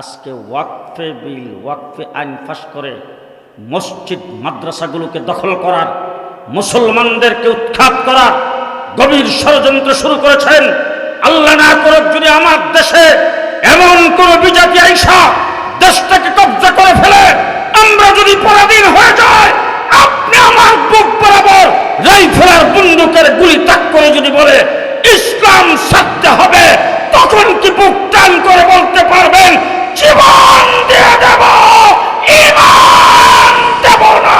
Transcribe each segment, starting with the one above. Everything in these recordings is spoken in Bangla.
আজকে ওয়াকফে বিল ওয়াকফে আইন ফাঁস করে মসজিদ মাদ্রাসাগুলোকে দখল করার, মুসলমানদেরকে উৎখাত করার গভীর ষড়যন্ত্র শুরু করেছেন। আল্লাহ না করুক যদি আমার দেশে এমন কোন বিজাতি আইসা দেশটাকে কব্জা করে ফেলে আমরা যদি পরাধীন হয়ে যায় আপনি আমার বুক বরাবর রাইফেলার বন্দুকের গুলি তাক করে যদি বলে ইসলাম সাথে হবে তখন কি বুক টান করে বলতে পারবেন জীবন দিয়ে দেব ইমান দেব না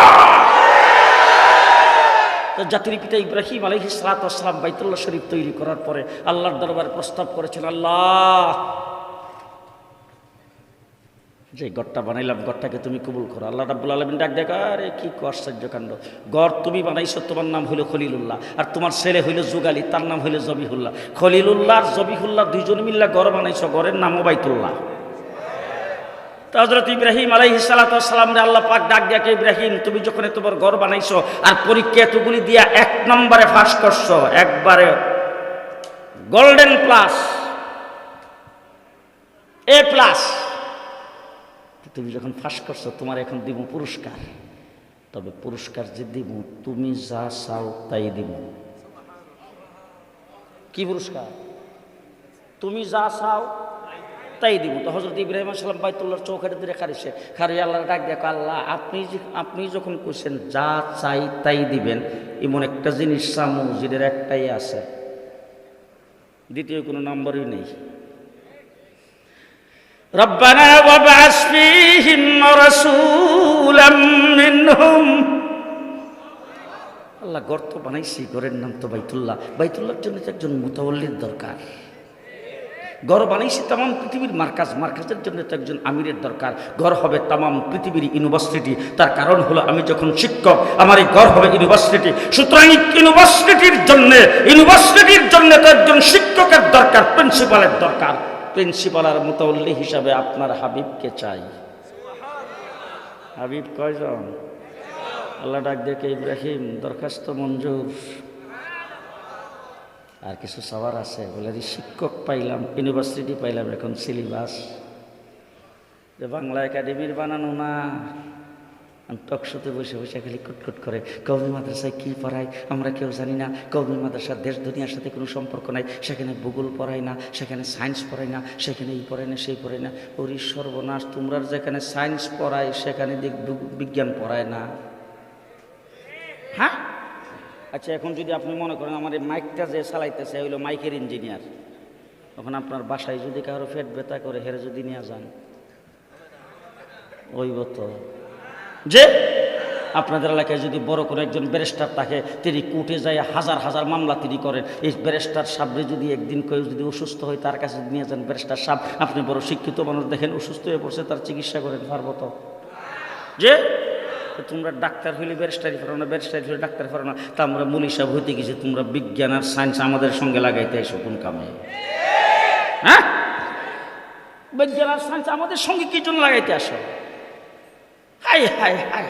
তো জাতির পিতা ইব্রাহিম আলহি সালাতাম বাইতুল্লাহ শরীফ তৈরি করার পরে আল্লাহর দরবারে প্রস্তাব করেছেন, আল্লাহ, যে গড়টা বানাইলাম, গড়টাকে তুমি কবুল করো। আল্লাহ রাব্বুল আলমিন ডাক দেখ আরে, কি আশ্চর্য কাণ্ড গড় তুমি বানাইছো, তোমার নাম হইল খলিলুল্লাহ, আর তোমার ছেলে হইল যুগালি, তার নাম হইল জবিহুল্লাহ। খলিলুল্লাহ আর জবিহুল্লাহ দুইজন মিল্লা গড় বানাইছো, গড়ের নামও বাইতুল্লাহ। হজরত ইব্রাহিম আলাইহি সালাম রে আল্লাহ পাক ডাক দেখে ইব্রাহিম, তুমি যখন তোমার ঘর বানাইছো আর পরীক্ষা এতগুলি দিয়া এক নম্বরে ফাঁস করছ, একবারে গোল্ডেন প্লাস, এ প্লাস তুমি যখন ফাঁস করছ, তোমার এখন দিব পুরস্কার। তবে পুরস্কার যে দিব, তুমি যা চাও তাই দিব। কি পুরস্কার? তুমি যা চাও তাই দিব তো হজরত ইব্রাহিম সালাম বাইতুল্লাহর চৌকাঠে ধরে খারিছে খারি আল্লাহ ডাক দেখো আল্লাহ আপনি যে আপনি যখন কইছেন যা চাই তাই দিবেন এমন একটা জিনিস চামু যেটার একটাই আছে দ্বিতীয় কোনো নম্বরই নেই ربنا وابعث فيهم رسولا منهم আল্লাহ গর্ত বানাইছি ঘরের নাম তো বাইতুল্লাহ বাইতুল্লাহর জন্য তো একজন মুতাওয়াল্লির দরকার ঘর বানাইছি তাম পৃথিবীর মার্কাজ। মার্কাজের জন্য তো একজন আমিরের দরকার। ঘর হবে তাম পৃথিবীর ইউনিভার্সিটি। তার কারণ হলো আমি যখন শিক্ষক, আমার এই ঘর হবে ইউনিভার্সিটি। সুতরাং ইউনিভার্সিটির জন্য ইউনিভার্সিটির জন্য তো একজন শিক্ষকের দরকার, প্রিন্সিপালের দরকার। প্রিন্সিপাল আর মুতাউল্লি হিসাবে আপনার হাবিবকে চাই? হাবিব কয়জন? আল্লাহ ডাক দেখে ইব্রাহিম, দরখাস্ত মঞ্জুর। আর কিছু সবার আছে। বলে শিক্ষক পাইলাম ইউনিভার্সিটি পাইলাম, এখন সিলেবাস যে বাংলা একাডেমির বানানো না। টকশোতে বসে বসে খালি কুটকুট করে কৌমি মাদ্রাসায় কী পড়ায় আমরা কেউ জানি না। কৌমি মাদ্রাসার দেশ দুনিয়ার সাথে কোনো সম্পর্ক নাই। সেখানে ভূগোল পড়ায় না, সেখানে সায়েন্স পড়ায় না, সেখানে এই পড়ায় না, সেই পড়ায় না। ওরি সর্বনাশ, তোমরা যেখানে সায়েন্স পড়ায়, সেখানে বিজ্ঞান পড়ায় না। আচ্ছা এখন যদি আপনি মনে করেন আমার এই মাইকটা যে চালাইতেছে হইল মাইকের ইঞ্জিনিয়ার। তখন আপনার বাসায় যদি কারও ফেট ব্যথা করে, হেরে যদি নিয়ে যান ওইব তো। যে আপনাদের এলাকায় যদি বড় কোনো একজন ব্যারিস্টার থাকে, তিনি কোর্টে যায় হাজার হাজার মামলা তিনি করেন। এই ব্যারিস্টার সাহেবরে যদি একদিন কেউ যদি অসুস্থ হয়, তার কাছে নিয়ে যান ব্যারিস্টার সাহেব আপনি বড় শিক্ষিত মানুষ দেখেন, অসুস্থ হয়ে পড়ছে, তার চিকিৎসা করেন, পারব তো। যে তোমরা ডাক্তার হইলে ব্যারিস্টারি পারো না ব্যারিস্টারি হলে ডাক্তার পারো না তা আমরা সাহেব হইতে গেছি, তোমরা বিজ্ঞান আর সায়েন্স আমাদের সঙ্গে লাগাইতে এসো কোন কামে? হ্যাঁ? বিজ্ঞান আর সায়েন্স আমাদের সঙ্গে কি জন্য লাগাইতে আসো? হাই হাই হাই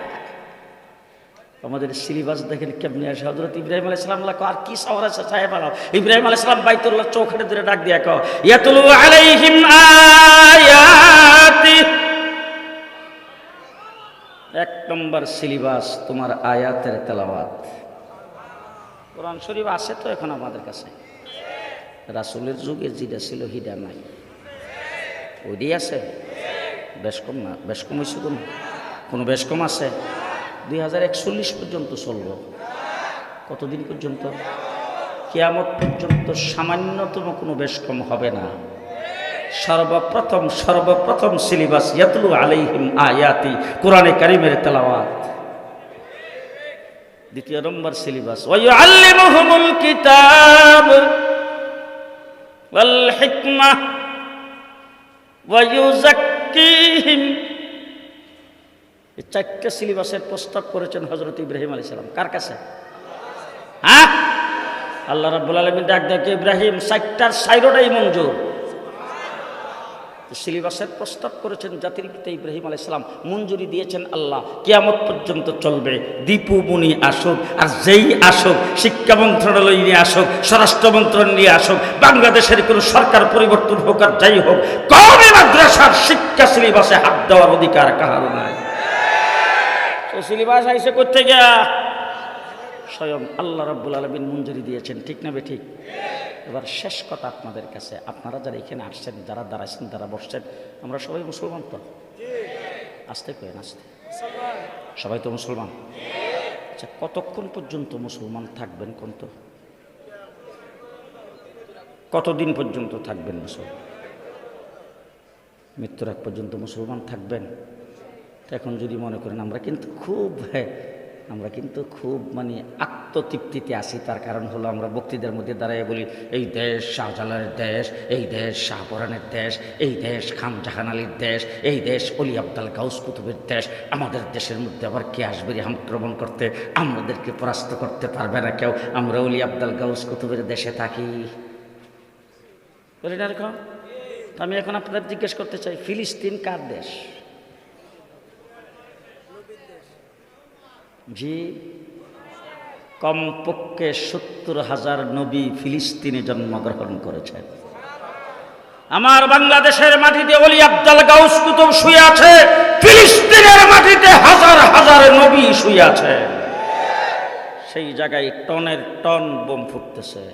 আমাদের সিলেবাস দেখেন কেমনি আসে। হজরত ইব্রাহিম আলাই সালাম আর কি সাওয়ার আছে সাহেব আলাও ইব্রাহিম আলাই সালাম বাইতুল্লাহ চৌখাটে ধরে ডাক দিয়া কও ইয়াতুলু আলাইহিম আয়াতি এক নম্বর সিলেবাস তোমার আয়াতের তেলাওয়াত। কোরআন শরীফ আছে তো এখন আমাদের কাছে? রাসুলের যুগে যেটা ছিল হিডা নাই। ওইটাই আছে। বেশ কম না? বেশ কম হয়েছে কোনো? কোনো বেশ কম আছে? দুই হাজার একচল্লিশ পর্যন্ত চলব। কতদিন পর্যন্ত? কেয়ামত পর্যন্ত সামান্যতম কোনো বেশ কম হবে না। সর্বপ্রথম সর্বপ্রথম সিলেবাস ইয়াতলু আলাইহিম আয়াতি, কোরআনে কারিমের তেলাওয়াত। দ্বিতীয় নম্বর সিলেবাস ওয়ায়ুআল্লিমুহুমুল কিতাব ওয়াল হিকমাহ ওয়ায়ুযাক্কিহিম। এই চারটে সিলেবাসের প্রস্তাব করেছেন হজরত ইব্রাহিম আলী সালাম। কার কাছে? হ্যাঁ? আল্লাহ রাব্বুল আলমিন ডাক দেখে ইব্রাহিম, চারটার সাইরোটাই মঞ্জুর। সিলেবাসের প্রস্তাব করেছেন জাতির পিতা ইব্রাহিম আলাইসালাম মঞ্জুরি দিয়েছেন আল্লাহ। কেয়ামত পর্যন্ত চলবে। দীপু, মুনি আসুক, আর যেই আসুক, শিক্ষা মন্ত্রণালয় নিয়ে আসুক, স্বরাষ্ট্র মন্ত্রণালয় নিয়ে আসুক, বাংলাদেশের কোনো সরকার পরিবর্তন হোক আর যাই হোক কমে মাদ্রাসার শিক্ষা সিলেবাসে হাত দেওয়ার অধিকার কাহারও নাই। সে সিলেবাস আইসে করতে গিয়া স্বয়ং আল্লাহ রাব্বুল আলমিন মঞ্জুরি দিয়েছেন। ঠিক না বে ঠিক? এবার শেষ কথা আপনাদের কাছে। আপনারা যারা এখানে আসছেন, যারা দাঁড়াইছেন, যারা বসছেন, আমরা সবাই মুসলমান তো? আসতে কেন আসতে? সবাই তো মুসলমান? আচ্ছা কতক্ষণ পর্যন্ত মুসলমান থাকবেন কোন তো? কতদিন পর্যন্ত থাকবেন মুসলমান? মৃত্যুর এক পর্যন্ত মুসলমান থাকবেন? এখন যদি মনে করেন, আমরা কিন্তু খুব আমরা কিন্তু খুব মানে আত্মতৃপ্তিতে আসি তার কারণ হলো আমরা বক্তৃদের মধ্যে দাঁড়াইয়ে বলি, এই দেশ শাহজালালের দেশ, এই দেশ শাহপরানের দেশ, এই দেশ খান জাহান আলীর দেশ, এই দেশ অলি আবদাল গাউস কুতুবের দেশ। আমাদের দেশের মধ্যে আবার কে আসবে আক্রমণ করতে? আমাদেরকে পরাস্ত করতে পারবে না কেউ। আমরা অলি আবদাল গাউস কুতুবের দেশে থাকি। বলি না এরকম? আমি এখন আপনাদের জিজ্ঞেস করতে চাই, ফিলিস্তিন কার দেশ? জি, কমপক্ষে সত্তর হাজার নবী ফিলিস্তিনে জন্মগ্রহণ করেছেন। আমার বাংলাদেশের মাটিতে অলি আব্দাল গাউস কুতুব শুয়ে আছে, ফিলিস্তিনের মাটিতে হাজার হাজার নবী শুয়ে আছে। সেই জায়গায় টনের টন বোম ফুটতেছে।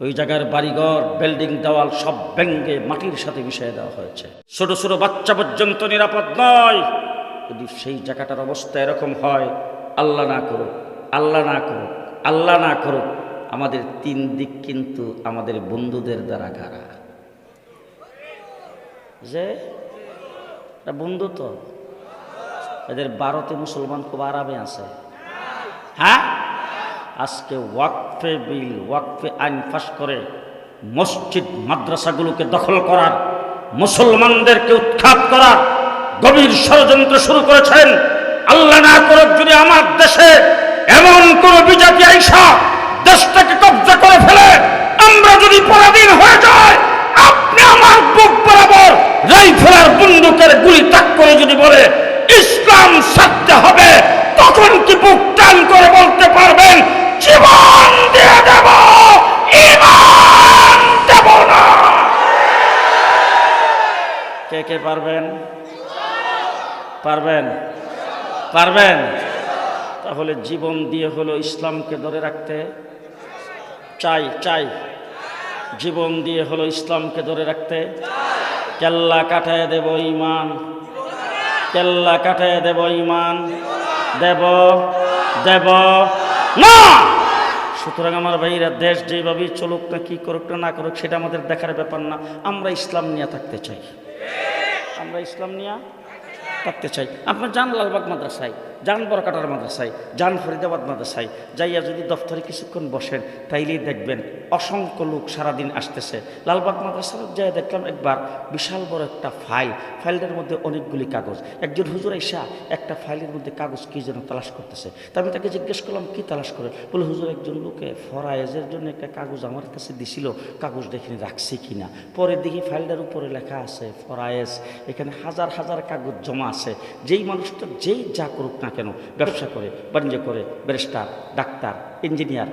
ওই জায়গার বাড়িঘর, বিল্ডিং দেওয়াল সব ব্যঙ্গে মাটির সাথে মিশিয়ে দেওয়া হয়েছে। ছোট ছোট বাচ্চা পর্যন্ত নিরাপদ নয়। যদি সেই জায়গাটার অবস্থা এরকম হয়, আল্লাহ না করুক, আল্লাহ না করুক, আল্লাহ না করুক, আমাদের তিন দিক কিন্তু আমাদের বন্ধুদের দ্বারা গাড়া যে? বন্ধু তো। এদের বারোতে মুসলমান খুব আরামে আছে। হ্যাঁ? আজকে ওয়াকফে বিল, ওয়াকফে আইন ফাঁস করে মসজিদ, মাদ্রাসাগুলোকে দখল করার, মুসলমানদেরকে উৎখাত করার গভীর ষড়যন্ত্র শুরু করেছেন। আল্লাহ না করুক যদি আমার দেশে এমন কোন বিজাতি আইসা দেশটাকে কব্জা করে ফেলে, আমরা যদি পরাধীন হয়ে যায় আপনি আমার বুক বরাবর রাইফেলার বন্দুকের গুলি তাক করে যদি বলে, ইসলাম ছাড়তে হবে তখন কি বুক টান করে বলতে পারবেন, জীবন দিয়ে দেব ইমান দেব না কে কে পারবেন? পারবেন? পারবেন? তাহলে জীবন দিয়ে হলো ইসলামকে ধরে রাখতে। চাই চাই। জীবন দিয়ে হলো ইসলামকে ধরে রাখতে। কেল্লা কাটায় দেব ইমান। কেল্লা কাটায় দেব ইমান। দেব দেব না! সুতরাং আমার ভাইরা, দেশ যেভাবেই চলুক না কি করুক না না করুক, সেটা আমাদের দেখার ব্যাপার না। আমরা ইসলাম নিয়ে থাকতে চাই। আমরা ইসলাম নিয়ে থাকতে চাই। আপনার যান লালবাগ মাদ্রাসায়। যান বরকাটার মাদ্রাসায় যান ফরিদাবাদ মাদ্রাসায় যাইয়া যদি দফতরে কিছুক্ষণ বসেন, তাইলেই দেখবেন অসংখ্য লোক সারাদিন আসতেছে। লালবাগ মাদ্রাসার যাই দেখলাম একবার, বিশাল বড় একটা ফাইল, ফাইলটার মধ্যে অনেকগুলি কাগজ। একজন হুজুর এসা একটা ফাইলের মধ্যে কাগজ কী যেন তালাশ করতেছে। তা আমি তাকে জিজ্ঞেস করলাম, কী তালাশ করে? বলে, হুজুর, একজন লোকে ফরায়েজের জন্য একটা কাগজ আমার কাছে দিছিল, কাগজ দেখিনি রাখছি কি না পরে দেখি ফাইলটার উপরে লেখা আছে, ফরায়েজ, এখানে হাজার হাজার কাগজ জমা আছে। যেই মানুষটা যেই যা করুক না কেন? ব্যবসা করে বাণিজ্য করে ব্যারিস্টার ডাক্তার ইঞ্জিনিয়ার।